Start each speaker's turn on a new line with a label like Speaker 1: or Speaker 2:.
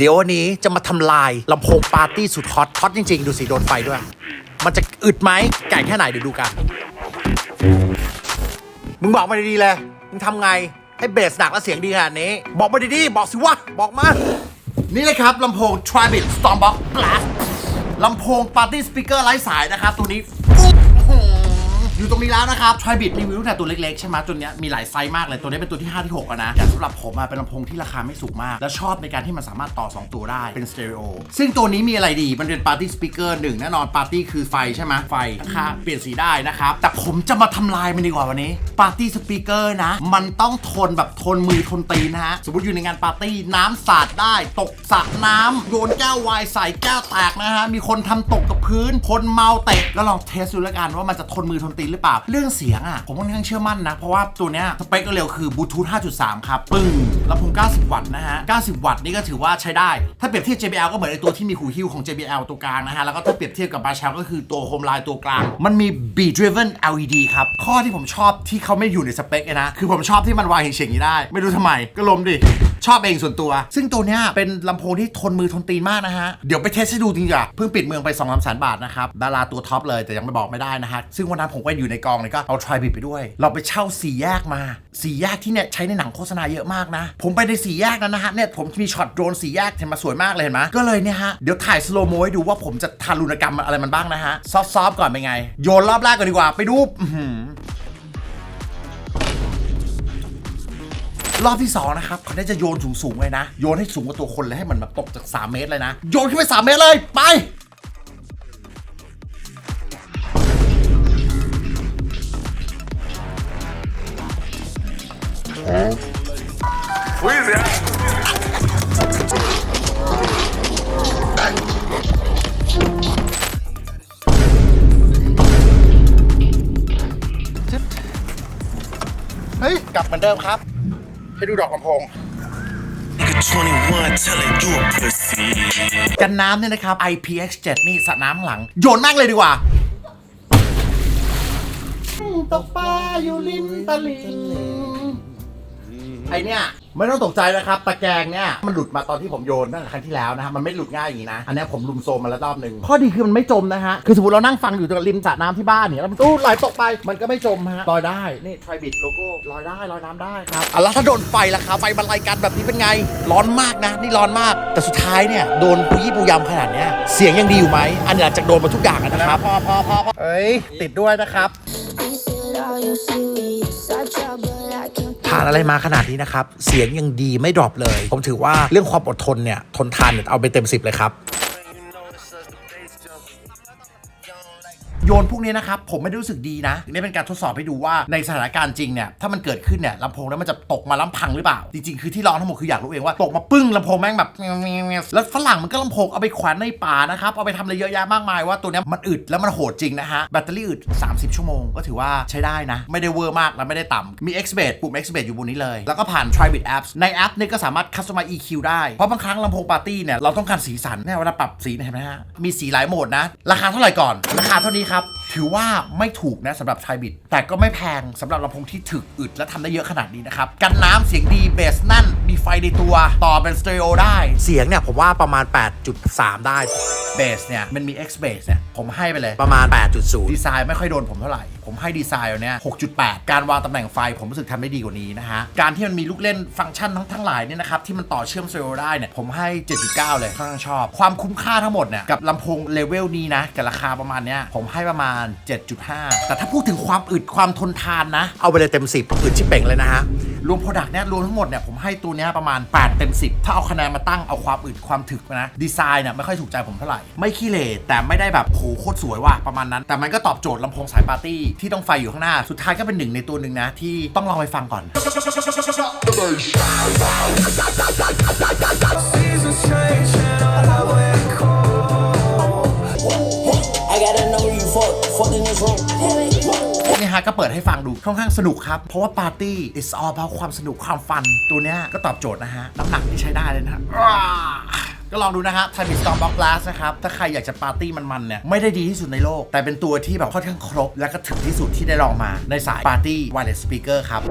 Speaker 1: เดี๋ยววันนี้จะมาทำลายลำโพงปาร์ตี้สุดฮอตฮอตจริง ๆ ดูสิโดนไฟด้วย มันจะอึดไหมแก่งแค่ไหนเดี๋ยวดูกัน มึงบอกมาดีๆเลย มึงทำไงให้เบสหนักและเสียงดีขนาดนี้ บอกมาดีๆ บอกสิวะ บอกมา นี่เลยครับลำโพง Tribit Stormbox Blast ลำโพงปาร์ตี้สปีกเกอร์ไร้สายนะครับตัวนี้ อยู่ตรงนี้แล้วนะครับ Tribit รีวิวตั้งแต่ตัวเล็กๆใช่ไหมตัวเนี้ยมีหลายไซส์มากเลยตัวนี้เป็นตัวที่ 5 ที่6อะนะแต่สำหรับผมอะเป็นลำโพงที่ราคาไม่สูงมาก และชอบในการที่มันสามารถต่อ 2 ตัวได้เป็นสเตอริโอซึ่งตัวนี้มีอะไรดีมันเป็นปาร์ตี้สปีกเกอร์หนึ่งแน่นอนปาร์ตี้คือไฟใช่ไหมไฟราคาเปลี่ยนสีได้นะครับแต่ผมจะมาทำลายมันดีกว่าวันนี้ปาร์ตี้สปีกเกอร์นะ มันต้องทนแบบทนมือทนตีนนะฮะสมมติอยู่ในงานปาร์ตี้น้ำสาดได้ ตกสระน้ำโยนแก้วไวน์ใส่แก้วแตกนะฮะมีคนทำตกกับพื้นคนเมาเตะก็ลองเทสดูแล้วกันว่ามันจะทนมือทนตีหรือเปล่า เรื่องเสียงอะ ผมค่อนข้างเชื่อมั่นนะ เพราะว่าตัวเนี้ยสเปคก็เร็วคือบลูทูธ5.3 ครับ ปึ้งลำโพง 90 วัตต์นะฮะ 90 วัตต์นี่ก็ถือว่าใช้ได้ ถ้าเปรียบเทียบ JBL ก็เหมือนไอตัวที่มีหูหิ้วของ JBL ตัวกลางนะฮะ แล้วก็ถ้าเปรียบเทียบกับ b a r c h e l ก็คือตัว Home Line ตัวกลาง มันมี beat driven LED ครับ ข้อที่ผมชอบที่เขาไม่อยู่ในสเปคนะ คือผมชอบที่มันวางเฉียงๆอย่างนี้ได้ ไม่รู้ทำไม ก็ลมดิ ชอบเองส่วนตัว ซึ่งตัวเนี้ยเป็นลำโพงที่ทนมือทนตีนมากนะฮะ เดี๋ยวไปเทสให้ดูจริงๆอะเพิ่งปิดเมืองไป2องสามแสนบาทนะครับ ดาราตัวท็อปเลยแต่ยังไม่บอกไม่ได้นะฮะ ซึ่งวันนั้นผมก็อยู่ในกองเลยก็เอาทริบิไปด้วย เราไปเช่าสี่แยกมาสี่แยกที่เนี่ยใช้ในหนังโฆษณาเยอะมากนะ ผมไปในสี่แยกนั้นนะฮะเนี่ยผมมีช็อตโดรนสี่แยกเห็นมาสวยมากเลยเห็นไหมก็เลยเนี่ยฮะเดี๋ยวถ่ายสโลโมให้ดูว่าผมจะทารุณกรรมอะไรมันบ้างนะฮะซอฟๆก่อนเป็นไง โยนรอบแรกก่อนดีกว่าไปดู รอบที่2นะครับเขาได้จะโยนสูงๆเลยนะ โยนให้สูงกว่าตัวคนเลยให้มันแบบตกจาก 3 เมตรเลยนะ โยนขึ้นไป 3 เมตรเลย ไปเฮ้ย กลับเหมือนเดิมครับ ให้ดูดอกลำโพง
Speaker 2: Nigga 21 telling you a pussy.
Speaker 1: กันน้ำเนี่ยนะครับ IPX7 นี่สระน้ำข้างหลัง โยนแม่งเลยดีกว่าตกปลาอยู่ริมตลิ่งไอเนี่ย ไม่ต้องตกใจนะครับ ตะแกรงเนี่ยมันหลุดมาตอนที่ผมโยนตั้งแต่ครั้งที่แล้วนะครับมันไม่หลุดง่ายอย่างนี้นะ อันเนี้ยผมลุมโซมมาแล้วรอบหนึ่งข้อดีคือมันไม่จมนะฮะ คือสมมติเรานั่งฟังอยู่ตรงริมสระน้ำที่บ้านเนี่ยแล้วมันตู้ไหลตกไป มันก็ไม่จมฮะลอยได้ นี่ t r i b i t โลโก้ลอยได้ลอยน้ำได้ครับอะแล้วถ้าโดนไฟล่ะครับไฟบรรลัยกันแบบนี้เป็นไง ร้อนมากนะ นี่ร้อนมาก แต่สุดท้ายเนี่ยโดนปุยยี่ปูยำขนาดเนี้ยเสียงยังดีอยู่ไหมอันนี้หลังจากโดนมาทุกอย่างอะนะครับพอพอพอเอ้ยติดด้วยนะครับ
Speaker 3: You said all you serious. I try, but I can't.
Speaker 1: ผ่านอะไรมาขนาดนี้นะครับ เสียงยังดีไม่ดรอปเลย ผมถือว่าเรื่องความอดทนเนี่ย ทนทานเนี่ยเอาไปเต็ม 10 เลยครับ โยนพวกนี้นะครับ ผมไม่ได้รู้สึกดีนะนี่เป็นการทดสอบให้ดูว่าในสถานการณ์จริงเนี่ยถ้ามันเกิดขึ้นเนี่ยลำโพงนั้นมันจะตกมาล้วพังหรือเปล่า จริงๆ คือที่ร้องทั้งหมดคืออยากรู้เองว่าตกมาปึ้งลำโพงแม่งแบบแล้วฝรั่งมันก็ลำโพงเอาไปแขวนในป่านะครับเอาไปทำอะไรเยอะแยะมากมายว่าตัวนี้มันอึดแล้วมันโหดจริงนะฮะแบตเตอรี่อึด 30 ชั่วโมงก็ถือว่าใช้ได้นะ ไม่ได้เวอร์มากและไม่ได้ต่ำมี Xbase ปุ่ม Xbase อยู่บนนี้เลย แล้วก็ผ่าน Tribit Apps ในแอปนี่ก็สามารถ customize EQ ได้เพราะบางครั้งลำโพงปาร์ตี้เนี่ยเราต้องการสีสันเนี่ยเวลาปรับสีเห็นไหมฮะมีสีหลายโหมดนะ ราคาเท่าไหร่ก่อน ราคาเท่านี้ครับ ถือว่าไม่ถูกนะสำหรับ Tribit แต่ก็ไม่แพงสำหรับลำโพงที่ถึกอึดและทำได้เยอะขนาดนี้นะครับ กันน้ำเสียงดีเบสแนั่น มีไฟในตัวต่อเป็นสเตอริโอได้ เสียงเนี่ยผมว่าประมาณ 8.3 ได้เบสเนี่ยมันมี X Bass เนี่ย ผมให้ไปเลยประมาณ 8.0 ดีไซน์ไม่ค่อยโดนผมเท่าไหร่ ผมให้ดีไซน์เอาเนี่ย6.8 การวางตำแหน่งไฟผมรู้สึกทำได้ดีกว่านี้นะฮะ การที่มันมีลูกเล่นฟังก์ชันทั้งทั้งหลายเนี่ยนะครับที่มันต่อเชื่อมสเตอริโอได้เนี่ยผมให้ 7.9 เลยค่อนข้างชอบ ความคุ้มค่าทั้งหมดเนี่ยกับลำโพงเลเวลนี้นะกับราคาประมาณเนี้ยผมให้ประมาณ 7.5 แต่ถ้าพูดถึงความอึดความทนทานนะ เอาไปเลยเต็ม 10อึดชิบเป่งเลยนะฮะรวมโปรดักต์เนี่ยรวมทั้งหมดเนี่ยผมให้ตัวเนี้ยประมาณ 8 เต็ม 10 ถ้าเอาคะแนนมาตั้งเอาความอึดความถึกนะดีไซน์เนี่ยไม่ค่อยถูกใจผมเท่าไหร่ไม่ขี้เหร่แต่ไม่ได้แบบโหโคตรสวยว่ะประมาณนั้น แต่มันก็ตอบโจทย์ลำโพงสายปาร์ตี้ที่ต้องไฟอยู่ข้างหน้า สุดท้ายก็เป็นหนึ่งในตัวหนึ่งนะ ที่ต้องลองไปฟังก่อน นี่ฮะก็เปิดให้ฟังดูค่อนข้างสนุกครับ เพราะว่าปาร์ตี้ is all about ความสนุกความฟัน ตัวเนี้ยก็ตอบโจทย์นะฮะน้ำหนักที่ใช้ได้เลยนะ ก็ลองดูนะฮะ t i m i Storm Box Blast นะครับ ถ้าใครอยากจะปาร์ตี้มันๆเนี่ย ไม่ได้ดีที่สุดในโลก แต่เป็นตัวที่แบบค่อนข้างครบ และก็ถึงที่สุดที่ได้ลองมาในสายปาร์ตี้ wireless speaker ครับ